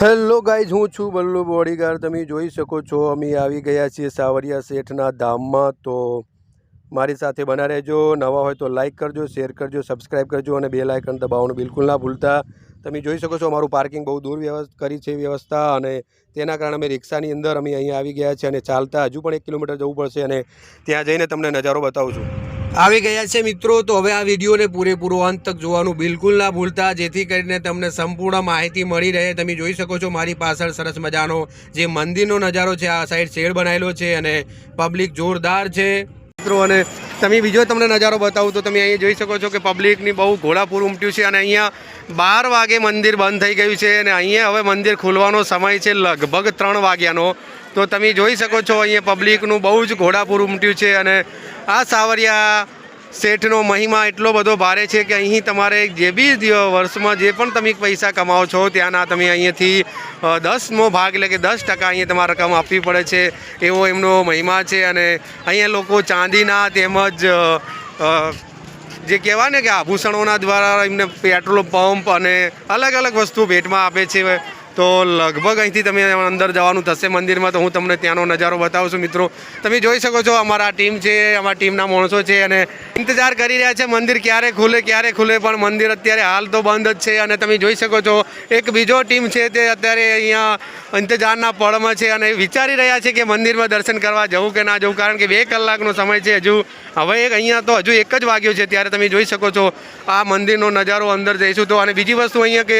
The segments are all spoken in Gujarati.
હેલો ગાઈઝ, હું છું બલ્લુ બોડીગાર્ડ તમે જોઈ શકો છો, અમે આવી ગયા છીએ સાવરિયા શેઠના ધામમાં. તો મારી સાથે બના રહેજો. નવા હોય તો લાઈક કરજો, શેર કરજો સબસ્ક્રાઈબ કરજો અને બે લાઇકન દબાવવાનું બિલકુલ ના ભૂલતા. તમે જોઈ શકો છો, અમારું પાર્કિંગ બહુ દૂર વ્યવસ્થા કરી છે વ્યવસ્થા અને તેના કારણે અમે રિક્ષાની અંદર અમે અહીંયા આવી ગયા છીએ અને ચાલતા હજુ પણ એક કિલોમીટર જવું પડશે અને ત્યાં જઈને તમને નજારો બતાવું છું. આવી ગયા છે મિત્રો, તો હવે આ વિડીયોને પૂરેપૂરો અંત તક જોવાનું બિલકુલ ના ભૂલતા. જેથી કરીને તમને સંપૂર્ણ માહિતી મળી રહે. તમે જોઈ શકો છો મારી પાછળ સરસ મજાનો જે મંદિરનો નજારો છે, આ સાઈડ શેડ બનાવેલો છે અને પબ્લિક જોરદાર છે. મિત્રો, અને તમે બીજો તમને નજારો બતાવું, તો તમે અહીંયા જોઈ શકો છો કે પબ્લિકની બહુ ઘોડાપૂર ઉમટ્યું છે અને અહીંયા બાર વાગે મંદિર બંધ થઈ ગયું છે અને અહીંયા હવે મંદિર ખોલવાનો સમય છે લગભગ ત્રણ વાગ્યાનો. તો તમે જોઈ શકો છો, અહીંયા પબ્લિકનું બહુ જ ઘોડાપૂર ઉમટ્યું છે અને આ સાવરિયા શેઠનો મહિમા એટલો બધો ભારે છે કે અહીં તમારે જે બી વર્ષમાં જે પણ તમે પૈસા કમાવો છો, ત્યાંના તમે અહીંયાથી દસમો ભાગ એટલે કે દસ ટકા અહીંયા તમારે રકમ આપવી પડે છે, એવો એમનો મહિમા છે અને અહીંયા લોકો ચાંદીના તેમજ જે કહેવાય ને કે આભૂષણોના દ્વારા એમને પેટ્રોલ પંપ અને અલગ અલગ વસ્તુ ભેટમાં આપે છે. તો લગભગ અહીંથી તમે અંદર જવાનું થશે મંદિરમાં. તો હું તમને ત્યાંનો નજારો બતાવું છું, મિત્રો. તમે જોઈ શકો છો, અમારા ટીમ છે, અમારા ટીમના માણસો છે અને ઇંતજાર કરી રહ્યા છે, મંદિર ક્યારે ખુલે ક્યારે ખુલે, પણ મંદિર અત્યારે હાલ તો બંધ જ છે અને તમે જોઈ શકો છો, એક બીજો ટીમ છે તે અત્યારે અહીંયા ઇંતજારના પળમાં છે અને વિચારી રહ્યા છે કે મંદિરમાં દર્શન કરવા જવું કે ના જવું, કારણ કે બે કલાકનો સમય છે હજુ. હવે એક અહીંયા તો હજુ એક જ વાગ્યો છે, ત્યારે તમે જોઈ શકો છો, આ મંદિરનો નજારો અંદર જઈશું તો. અને બીજી વસ્તુ અહીંયા કે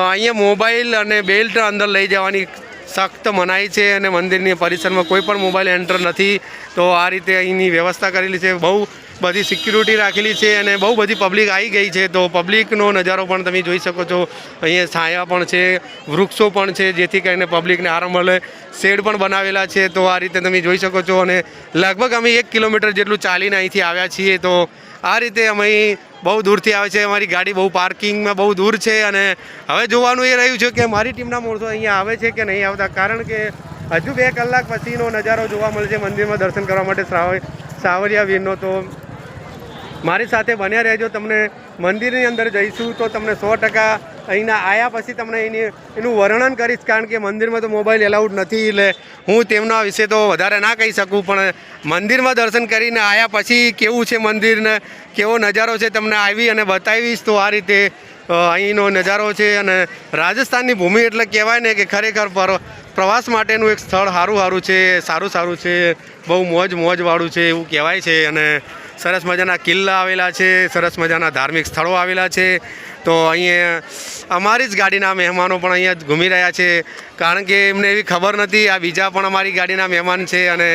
અહીંયા મોબાઈલ અને બેલ્ટ અંદર લઈ જવાની સખ્ત મનાઈ છે અને મંદિરની પરિસરમાં કોઈ પણ મોબાઈલ એન્ટર નથી. તો આ રીતે અહીંની વ્યવસ્થા કરેલી છે. બહુ બધી સિક્યુરિટી રાખેલી છે અને બહુ બધી પબ્લિક આવી ગઈ છે. તો પબ્લિકનો નજારો પણ તમે જોઈ શકો છો. અહીંયા છાયા પણ છે, વૃક્ષો પણ છે, જેથી કરીને પબ્લિકને આરામ મળે. શેડ પણ બનાવેલા છે. તો આ રીતે તમે જોઈ શકો છો અને લગભગ અમે એક કિલોમીટર જેટલું ચાલીને અહીંથી આવ્યા છીએ. તો આ રીતે અમે બહુ દૂરથી આવે છે. અમારી ગાડી બહુ પાર્કિંગમાં બહુ દૂર છે અને હવે જોવાનું એ રહ્યું છે કે મારી ટીમના માણસો અહીંયા આવે છે કે નહીં આવતા? કારણ કે હજુ બે કલાક પછીનો નજારો જોવા મળશે મંદિરમાં દર્શન કરવા માટે શ્રાવ, સાવરિયા વીરનો. તો મારી સાથે બન્યા રહેજો. તમને મંદિરની અંદર જઈશું તો તમને સો ટકા અહીંના આવ્યા પછી તમને એની, એનું વર્ણન કરીશ, કારણ કે મંદિરમાં તો મોબાઈલ એલાઉડ નથી, એટલે હું તેમના વિશે તો વધારે ના કહી શકું, પણ મંદિરમાં દર્શન કરીને આવ્યા પછી કેવું છે મંદિરને, કેવો નજારો છે તમને આવી અને બતાવીશ, તો આ રીતે અહીંનો નજારો છે અને રાજસ્થાનની ભૂમિ એટલે કહેવાય ને કે ખરેખર પ્રવાસ માટેનું એક સ્થળ સારું સારું છે સારું સારું છે, બહુ મોજ મોજવાળું છે, એવું કહેવાય છે, અને સરસ મજાના કિલ્લા આવેલા છે, સરસ મજાના ધાર્મિક સ્થળો આવેલા છે. તો અહીંયા અમારી જ ગાડીના મહેમાનો પણ અહીંયા ઘૂમી રહ્યા છે. કારણ કે એમને એવી ખબર નથી, આ બીજા પણ અમારી ગાડીના મહેમાન છે અને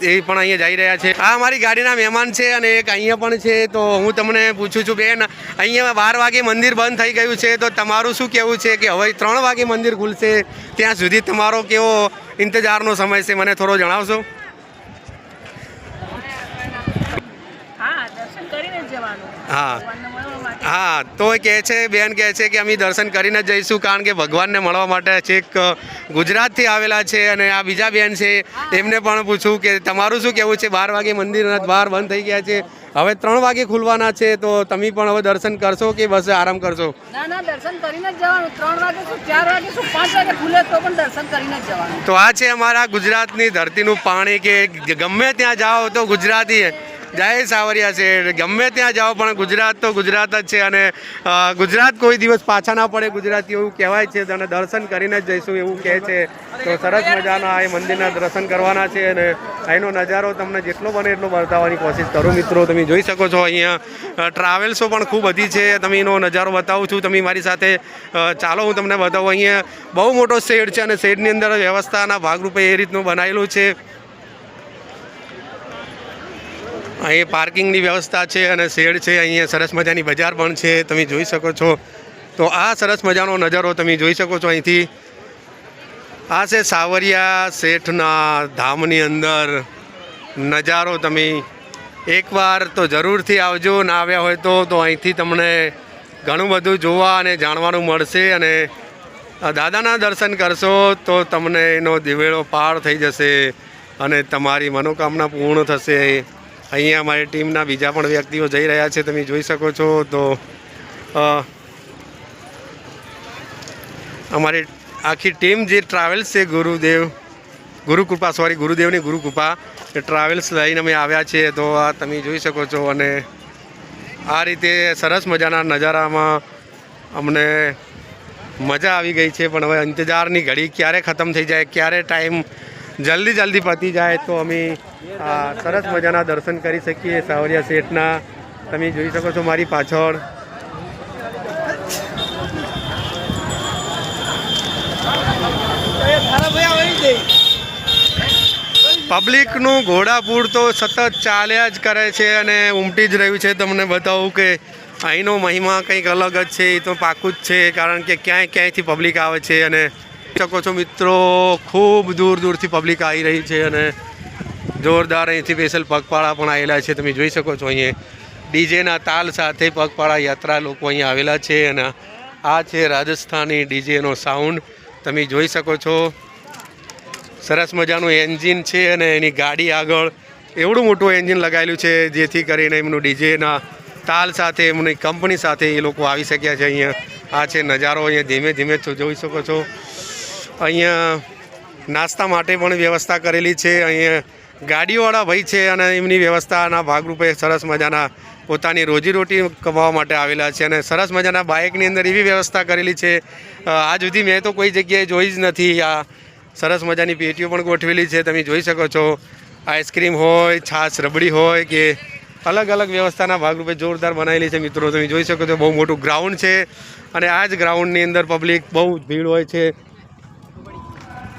એ પણ અહીંયા જઈ રહ્યા છે. આ અમારી ગાડીના મહેમાન છે અને એક અહીંયા પણ છે. તો હું તમને પૂછું છું, બેન, અહીંયા બાર વાગે મંદિર બંધ થઈ ગયું છે, તો તમારું શું કહેવું છે કે હવે ત્રણ વાગે મંદિર ખુલશે, ત્યાં સુધી તમારો કેવો ઇંતજારનો સમય છે? મને થોડો જણાવશો હા દર્શન કરીને જ જવાનું હા. હા તો એ કહે છે બેન કહે છે કે અમે દર્શન કરીને જ જઈશું કારણ કે ભગવાનને મળવા માટે છેક ગુજરાતથી આવેલા છે અને આ બીજા બેન છે એમને પણ પૂછું કે તમારું શું કહેવું છે? બાર વાગે મંદિરના દ્વાર બંધ થઈ ગયા છે. હવે ત્રણ વાગે ખુલવાના છે તો તમે પણ હવે દર્શન કરશો કે બસ આરામ કરશો? ના ના દર્શન કરીને જ જવાનું. ત્રણ વાગે શું ચાર વાગે શું પાંચ વાગે ખુલે તો પણ દર્શન કરીને જ જવાનું. તો આ છે અમારા ગુજરાતની ધરતીનું પાણી કે ગમે ત્યાં જાઓ તો ગુજરાતી જય સાવરિયા છે. ગમે ત્યાં જાઓ, પણ ગુજરાત તો ગુજરાત જ છે અને ગુજરાત કોઈ દિવસ પાછા ના પડે. ગુજરાતી એવું કહેવાય છે અને દર્શન કરીને જ જઈશું, એવું કહે છે. તો સરસ મજાના આ મંદિરના દર્શન કરવાના છે અને અહીંનો નજારો તમને જેટલો બને એટલો બતાવવાની કોશિશ કરું. મિત્રો, તમે જોઈ શકો છો અહીંયા ટ્રાવેલ્સો પણ ખૂબ બધી છે. તમે એનો નજારો બતાવું છું. તમે મારી સાથે ચાલો, હું તમને બતાવું. અહીંયા બહુ મોટો શેડ છે અને શેડની અંદર વ્યવસ્થાના ભાગરૂપે એ રીતનું બનાવેલું છે. અહીં પાર્કિંગની વ્યવસ્થા છે અને શેડ છે, અહીંયા સરસ મજાની બજાર પણ છે, તમે જોઈ શકો છો. તો આ સરસ મજાનો નજારો તમે જોઈ શકો છો અહીંથી. આ છે સાવરિયા શેઠના ધામની અંદર નજારો તમે એકવાર તો જરૂરથી આવજો, ના આવ્યા હોય તો તો અહીંથી તમને ઘણું બધું જોવા અને જાણવાનું મળશે અને દાદાના દર્શન કરશો તો તમને એનો દિવેળો પાર થઈ જશે અને તમારી મનોકામના પૂર્ણ થશે. અહીંયા અમારી ટીમના બીજા પણ વ્યક્તિઓ જઈ રહ્યા છે, તમે જોઈ શકો છો. તો અમારી આખી ટીમ જે ટ્રાવેલ્સ છે, ગુરુદેવ ગુરુકૃપા સોરી ગુરુદેવની ગુરુકૃપા એ ટ્રાવેલ્સ લઈને અમે આવ્યા છીએ. તો આ તમે જોઈ શકો છો અને આ રીતે સરસ મજાના નજારામાં અમને મજા આવી ગઈ છે, પણ હવે ઇંતજારની ઘડી ક્યારે ખતમ થઈ જાય, ક્યારે ટાઈમ જલ્દી જલ્દી પતી જાય તો અમે સરસ મજાના દર્શન કરી શકીએ સાવરિયા શેઠના. તમે જોઈ શકો છો મારી પાછળ. પબ્લિકનું ઘોડાપૂર તો સતત ચાલ્યા જ કરે છે અને ઉમટી જ રહ્યું છે. તમને બતાવું કે અહીંનો મહિમા કંઈક અલગ જ છે, એ તો પાકું જ છે, કારણ કે ક્યાંય ક્યાંયથી પબ્લિક આવે છે અને શકો છો મિત્રો, ખૂબ દૂર દૂરથી પબ્લિક આવી રહી છે અને જોરદાર અહીંથી સ્પેશિયલ પગપાળા પણ આવેલા છે. તમે જોઈ શકો છો અહીંયા ડીજેના તાલ સાથે પગપાળા યાત્રા લોકો અહીંયા આવેલા છે અને આ છે રાજસ્થાની ડીજેનો સાઉન્ડ તમે જોઈ શકો છો, સરસ મજાનું એન્જિન છે અને એની ગાડી આગળ એવડું મોટું એન્જિન લગાવેલું છે, જેથી કરીને એમનું ડીજેના તાલ સાથે, એમની કંપની સાથે એ લોકો આવી શક્યા છે અહીંયા. આ છે નજારો અહીંયા ધીમે ધીમે જોઈ શકો છો. અહીંયા નાસ્તા માટે પણ વ્યવસ્થા કરેલી છે. અહીંયા ગાડીવાળા ભાઈ છે અને એમની વ્યવસ્થાના ભાગરૂપે સરસ મજાના પોતાની રોજીરોટી કમાવા માટે આવેલા છે અને સરસ મજાના બાઇકની અંદર એવી વ્યવસ્થા કરેલી છે. આજ સુધી મેં તો કોઈ જગ્યાએ જોઈ જ નથી. આ સરસ મજાની પેટીઓ પણ ગોઠવેલી છે. તમે જોઈ શકો છો. આઈસ્ક્રીમ હોય, છાશ, રબડી હોય કે અલગ અલગ વ્યવસ્થાના ભાગરૂપે જોરદાર બનાવેલી છે. મિત્રો, તમે જોઈ શકો છો, બહુ મોટું ગ્રાઉન્ડ છે અને આ જ ગ્રાઉન્ડની અંદર પબ્લિક બહુ ભીડ હોય છે.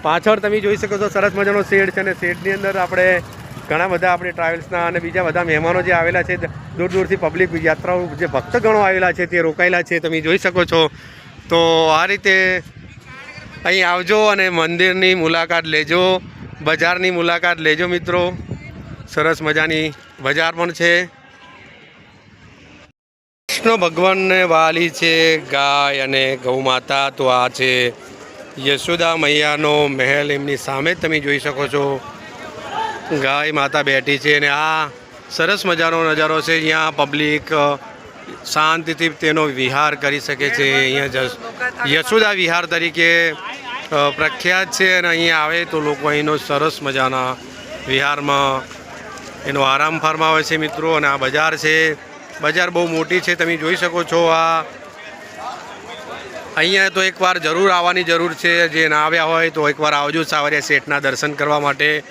પાછળ તમે જોઈ શકો છો સરસ મજાનો શેડ છે અને શેડની અંદર આપણે ઘણા બધા આપણે ટ્રાવેલ્સના અને બીજા બધા મહેમાનો જે આવેલા છે, દૂર દૂરથી પબ્લિક યાત્રાઓ જે ભક્તગણો આવેલા છે તે રોકાયેલા છે, તમે જોઈ શકો છો. તો આ રીતે અહીં આવજો અને મંદિરની મુલાકાત લેજો, બજારની મુલાકાત લેજો મિત્રો. સરસ મજાની બજાર પણ છે. કૃષ્ણ ભગવાનને વાલી છે ગાય અને ગૌ માતા તો આ છે. યશોદા મૈયાનો મહેલ એમની સામે તમે જોઈ શકો છો. ગાય માતા બેઠી છે અને આ સરસ મજાનો નજારો છે. અહીંયા પબ્લિક શાંતિથી તેનો વિહાર કરી શકે છે. અહીંયા યશોદા વિહાર તરીકે પ્રખ્યાત છે અને અહીંયા આવે તો લોકો અહીંનો સરસ મજાના વિહારમાં એનો આરામ ફરમાવે છે મિત્રો. અને આ બજાર છે. બજાર બહુ મોટી છે. તમે જોઈ શકો છો આ અહીંયા તો એકવાર જરૂર આવવાની જરૂર છે. જે ના આવ્યા હોય તો એકવાર આવજો સાવરિયા શેઠના દર્શન કરવા માટે.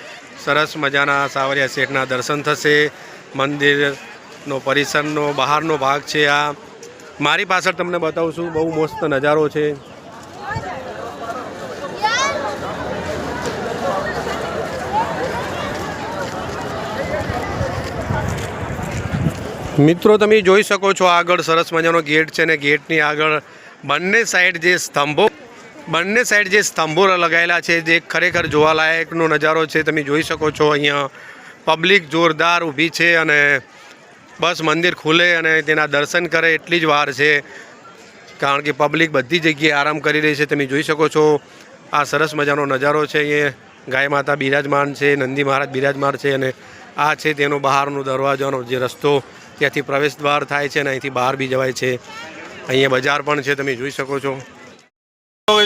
સરસ મજાના સાવરિયા શેઠના દર્શન થશે. મંદિરનો પરિસરનો, બહારનો ભાગ છે આ. મારી પાછળ તમને બતાવું છું, બહુ મસ્ત નજારો છે. મિત્રો, તમે જોઈ શકો છો આગળ સરસ મજાનો ગેટ છે ને ગેટની આગળ બંને સાઈડ જે સ્તંભો, બંને સાઈડ જે સ્તંભો લગાવેલા છે, જે ખરેખર જોવાલાયકનો નજારો છે, તમે જોઈ શકો છો, અહીંયા પબ્લિક જોરદાર ઊભી છે અને બસ મંદિર ખુલે અને તેના દર્શન કરે એટલી જ વાર છે. કારણ કે પબ્લિક બધી જગ્યાએ આરામ કરી રહી છે, તમે જોઈ શકો છો. આ સરસ મજાનો નજારો છે એ ગાય માતા બિરાજમાન છે, નંદી મહારાજ બિરાજમાન છે અને આ છે તેનો બહારનો દરવાજાનો જે રસ્તો, ત્યાંથી પ્રવેશ દ્વાર થાય છે અને અહીંથી બહાર બી જવાય છે. અહીંયા બજાર પણ છે, તમે જોઈ શકો છો.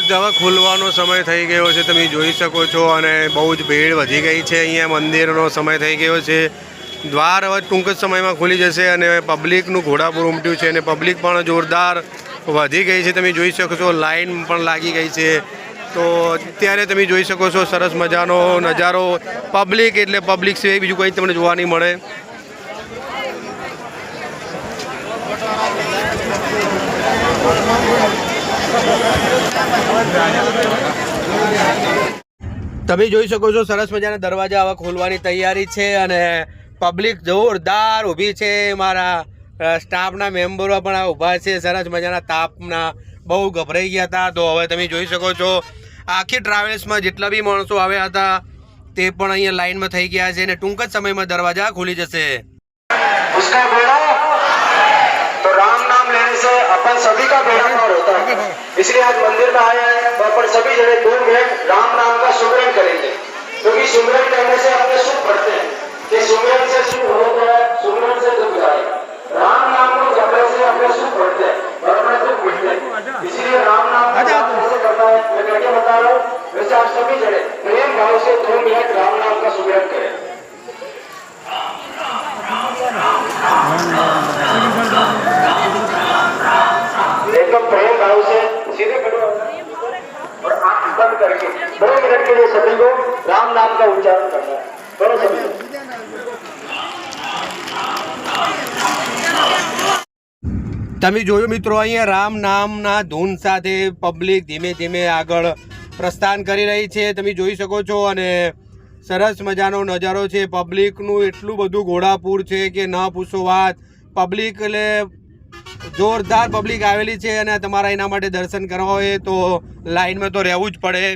દવા ખુલવાનો સમય થઈ ગયો છે, તમે જોઈ શકો છો, અને બહુ જ ભીડ વધી ગઈ છે અહીંયા. મંદિરનો સમય થઈ ગયો છે. દ્વાર હવે ટૂંક જ સમયમાં ખુલી જશે અને પબ્લિકનું ઘોડાપુર ઉમટ્યું છે અને પબ્લિક પણ જોરદાર વધી ગઈ છે. તમે જોઈ શકો છો, લાઈન પણ લાગી ગઈ છે. તો અત્યારે તમે જોઈ શકો છો, સરસ મજાનો નજારો. પબ્લિક એટલે પબ્લિક સિવાય બીજું કંઈ તમને જોવા નહીં મળે. તમે જોઈ શકો છો સરસ મજાના દરવાજા આવા ખોલવાની તૈયારી છે અને પબ્લિક જોરદાર ઊભી છે. મારા સ્ટાફના મેમ્બરો પણ આ ઊભા છે. સરસ મજાના તાપના બહુ ગભરાઈ ગયા હતા. તો હવે તમે જોઈ શકો છો, આખી ટ્રાવેલ્સમાં જેટલા બી માણસો આવ્યા હતા, તે પણ અહીંયા લાઈનમાં થઈ ગયા છે અને ટૂંક જ સમયમાં દરવાજા ખુલી જશે. રામ નામ લેને અપન સભી કા બેડા पार है इसलिए आज मंदिर में आए हैं और अपन सभी जने दो मिनट राम नाम का सुमरन करेंगे क्योंकि सुमरन करने से अपने सुख बढ़ते हैं कि सुमरन से सुख होता है सुमरन से दुख जाए राम नाम को जपने से अपने सुख बढ़ते हैं और अपने दुख मिटते हैं इसलिए राम नाम का कैसे करना है मैं करके वैसे आप सभी जने प्रेम भाव से दो मिनट राम नाम का सुमिरन करें सभी को राम नाम का उच्चारण करना है करो सभी लोग। તમે જોયું મિત્રો અહીંયા રામ નામના ધૂન સાથે પબ્લિક ધીમે ધીમે આગળ પ્રસ્થાન કરી રહી છે તમે જોઈ શકો છો અને સરસ મજાનો નજારો છે પબ્લિકનું એટલું બધું ઘોડાપૂર છે કે ન પૂછો વાત પબ્લિક એટલે જોરદાર પબ્લિક આવેલી છે અને તમારા એના માટે દર્શન કરવા હોય તો લાઈનમાં તો રહેવું જ પડે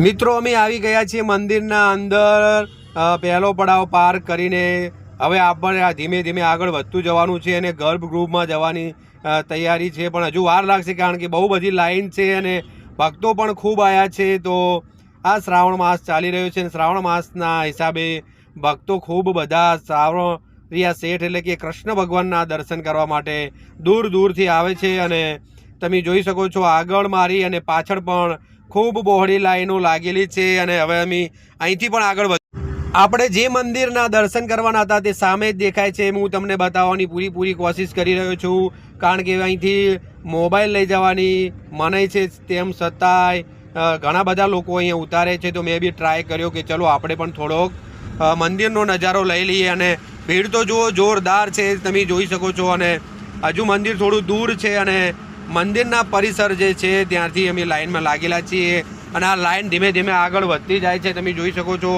મિત્રો, અમે આવી ગયા છીએ મંદિરના અંદર. પહેલો પડાવ પાર કરીને હવે આપણે ધીમે ધીમે આગળ વધતું જવાનું છે અને ગર્ભગૃહમાં જવાની તૈયારી છે. પણ હજુ વાર લાગશે કારણ કે બહુ બધી લાઈન છે અને ભક્તો પણ ખૂબ આવ્યા છે. તો આ શ્રાવણ માસ ચાલી રહ્યો છે અને શ્રાવણ માસના હિસાબે ભક્તો ખૂબ બધા શ્રાવણ રિયા શેઠ એટલે કે કૃષ્ણ ભગવાનના દર્શન કરવા માટે દૂર દૂરથી આવે છે. અને તમે જોઈ શકો છો આગળ મારી અને પાછળ પણ ખૂબ બહોળી લાઈનો લાગેલી છે અને હવે અમે અહીંથી પણ આગળ આપણે જે મંદિરના દર્શન કરવાના હતા તે સામે જ દેખાય છે. હું તમને બતાવવાની પૂરી પૂરી કોશિશ કરી રહ્યો છું. કારણ કે અહીંથી મોબાઈલ લઈ જવાની મનાઈ છે. તેમ છતાંય ઘણા બધા લોકો અહીંયા ઉતારે છે. તો મેં બી ટ્રાય કર્યો કે ચલો આપણે પણ થોડોક મંદિરનો નજારો લઈ લઈએ અને ભીડ તો જુઓ, જોરદાર છે. તમે જોઈ શકો છો અને હજુ મંદિર થોડું દૂર છે અને મંદિરના પરિસર જે છે, ત્યાંથી અમે લાઇનમાં લાગેલા છીએ અને આ લાઇન ધીમે ધીમે આગળ વધતી જાય છે, તમે જોઈ શકો છો.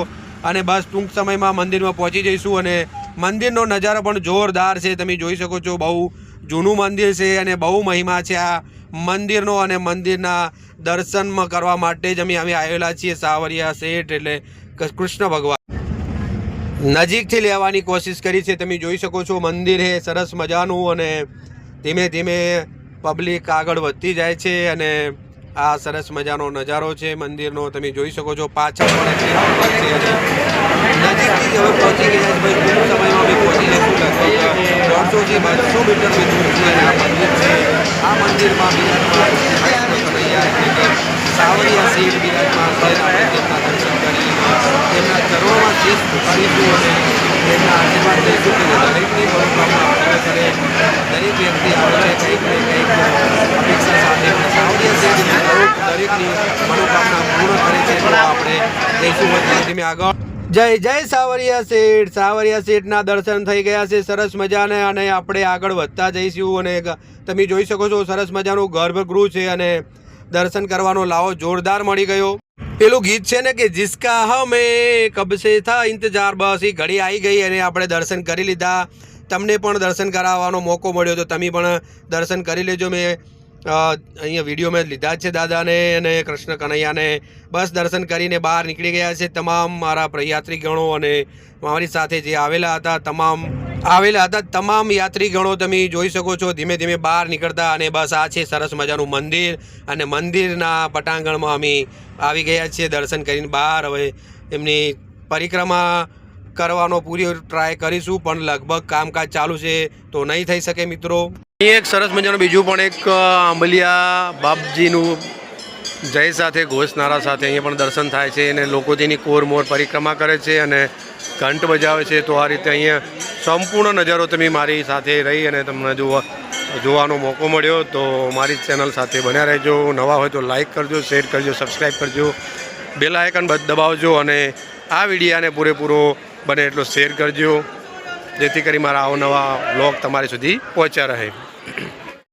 અને બસ ટૂંક સમયમાં મંદિરમાં પહોંચી જઈશું અને મંદિરનો નજારો પણ જોરદાર છે, તમે જોઈ શકો છો. બહુ જૂનું મંદિર છે અને બહુ મહિમા છે આ મંદિરનો અને મંદિરના દર્શન કરવા માટે જ અમે અમે આવેલા છીએ, સાવરિયા શેઠ એટલે કૃષ્ણ ભગવાન. નજીકથી લેવાની કોશિશ કરી છે, તમે જોઈ શકો છો, મંદિર હે, સરસ મજાનું અને ધીમે ધીમે પબ્લિક આગળ વધતી જાય છે અને આ સરસ મજાનો નજારો છે. મંદિરનો તમે જોઈ શકો છો. પાછળ પણ નજીકથી હવે પહોંચી ગયા છે. ભાઈ, ટૂંક સમયમાં અમે પહોંચી જઈશું દોઢસોથી બસો મીટરની દૂર આ મંદિર છે. આ મંદિરમાં બિરાજમાન સાવરિયા સીટ બિરાજમાન દર્શન કરી જય જય સાવરિયા શેઠ. સાવરિયા શેઠના દર્શન થઈ ગયા છે સરસ મજાને અને આપણે આગળ વધતા જઈશું અને તમે જોઈ શકો છો સરસ મજાનું ગર્ભગૃહ છે અને દર્શન કરવાનો લાવો જોરદાર મળી ગયો. પેલું ગીત છે ને કે જિસકા હમે કબસે થા ઇંતજાર બસ એ ઘડી આવી ગઈ અને આપણે દર્શન કરી લીધા. તમને પણ દર્શન કરાવવાનો મોકો મળ્યો, તો તમે પણ દર્શન કરી લેજો. મેં અહીંયા વીડિયો મેં લીધા છે દાદાને અને કૃષ્ણ કનૈયાને. બસ દર્શન કરીને બહાર નીકળી ગયા છે તમામ મારા પ્રયાત્રીગણો અને મારી સાથે જે આવેલા હતા તમામ આવેલા હતા તમામ યાત્રીગણો તમે જોઈ શકો છો, ધીમે ધીમે બહાર નીકળતા અને બસ આ છે સરસ મજાનું મંદિર અને મંદિરના પટાંગણમાં અમે આવી ગયા છીએ દર્શન કરીને બહાર. હવે એમની પરિક્રમા કરવાનો પૂરી ટ્રાય કરીશું, પણ લગભગ કામકાજ ચાલુ છે તો નહીં થઈ શકે મિત્રો. એક સરસ મજાનું બીજું પણ એક આંબલિયા બાપજીનું જય સાથે ઘોષનારા સાથે અહીંયા પણ દર્શન થાય છે. અને લોકો તેની કોરમોર પરિક્રમા કરે છે અને ઘંટ બજાવે છે. તો આ રીતે અહીંયા સંપૂર્ણ નજારો તમે મારી સાથે રહી અને તમને જોવા જોવાનો મોકો મળ્યો, તો મારી ચેનલ સાથે બન્યા રહેજો. નવા હોય તો લાઇક કરજો શેર કરજો સબસ્ક્રાઈબ કરજો. બેલ આયકન દબાવજો અને આ વિડીયાને પૂરેપૂરો બને એટલો શેર કરજો, જેથી કરી મારા અવનવા બ્લોગ તમારી સુધી પહોંચ્યા રહે.